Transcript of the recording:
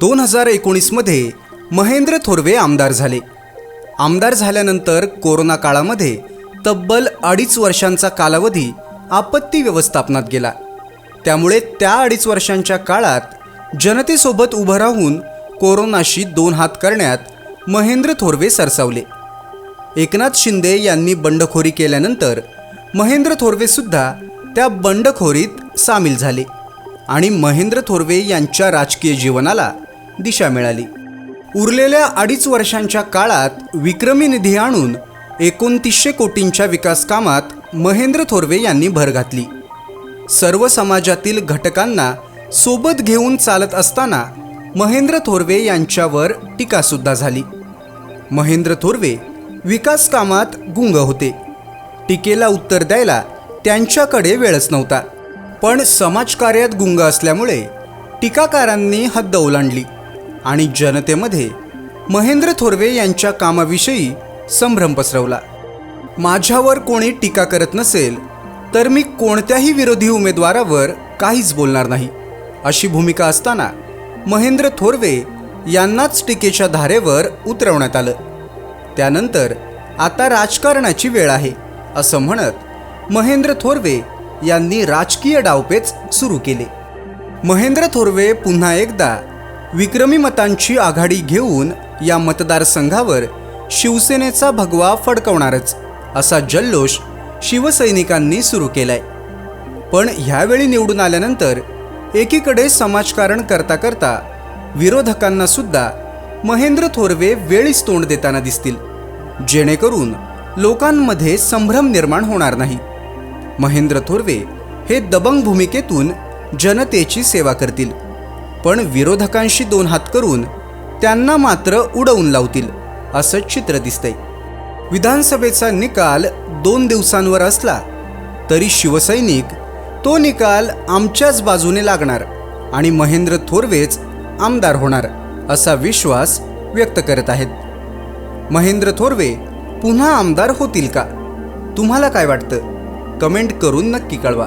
दोन हजार एकोणीसमध्ये महेंद्र थोरवे आमदार झाले. आमदार झाल्यानंतर कोरोना काळामध्ये तब्बल अडीच वर्षांचा कालावधी आपत्ती व्यवस्थापनात गेला. त्यामुळे त्या अडीच वर्षांच्या काळात जनतेसोबत उभं राहून कोरोनाशी दोन हात करण्यात महेंद्र थोरवे सरसावले. एकनाथ शिंदे यांनी बंडखोरी केल्यानंतर महेंद्र थोरवेसुद्धा त्या बंडखोरीत सामील झाले आणि महेंद्र थोरवे यांच्या राजकीय जीवनाला दिशा मिळाली. उरलेल्या अडीच वर्षांच्या काळात विक्रमी निधी आणून एकोणतीसशे कोटींच्या विकासकामात महेंद्र थोरवे यांनी भर घातली. सर्व समाजातील घटकांना सोबत घेऊन चालत असताना महेंद्र थोरवे यांच्यावर टीकासुद्धा झाली. महेंद्र थोरवे विकास कामात गुंग होते. टीकेला उत्तर द्यायला त्यांच्याकडे वेळच नव्हता. पण समाजकार्यात गुंग असल्यामुळे टीकाकारांनी हद्द ओलांडली. आणि जनतेमध्ये महेंद्र थोरवे यांच्या कामाविषयी संभ्रम पसरवला. माझ्यावर कोणी टीका करत नसेल तर मी कोणत्याही विरोधी उमेदवारावर काहीच बोलणार नाही. अशी भूमिका असताना महेंद्र थोरवे यांनाच टीकेच्या धारेवर उतरवण्यात आलं. त्यानंतर आता राजकारणाची वेळ आहे असं म्हणत महेंद्र थोरवे यांनी राजकीय डावपेच सुरू केले. महेंद्र थोरवे पुन्हा एकदा विक्रमी मतांची आघाडी घेऊन या मतदारसंघावर शिवसेनेचा भगवा फडकवणारच असा जल्लोष शिवसैनिकांनी सुरू केलाय. पण ह्यावेळी निवडून आल्यानंतर एकीकडे समाजकारण करता करता विरोधकांना सुद्धा महेंद्र थोरवे वेळीच तोंड देताना दिसतील. जेणेकरून लोकांमध्ये संभ्रम निर्माण होणार नाही. महेंद्र थोरवे हे दबंग भूमिकेतून जनतेची सेवा करतील. पण विरोधकांशी दोन हात करून त्यांना मात्र उडवून लावतील असं चित्र दिसतंय. विधानसभेचा निकाल दोन दिवसांवर असला तरी शिवसैनिक तो निकाल आमच्याच बाजूने लागणार आणि महेंद्र थोरवेच आमदार होणार असा विश्वास व्यक्त करत आहेत. महेंद्र थोरवे पुन्हा आमदार होतील का? तुम्हाला काय वाटतं? कमेंट करून नक्की कळवा.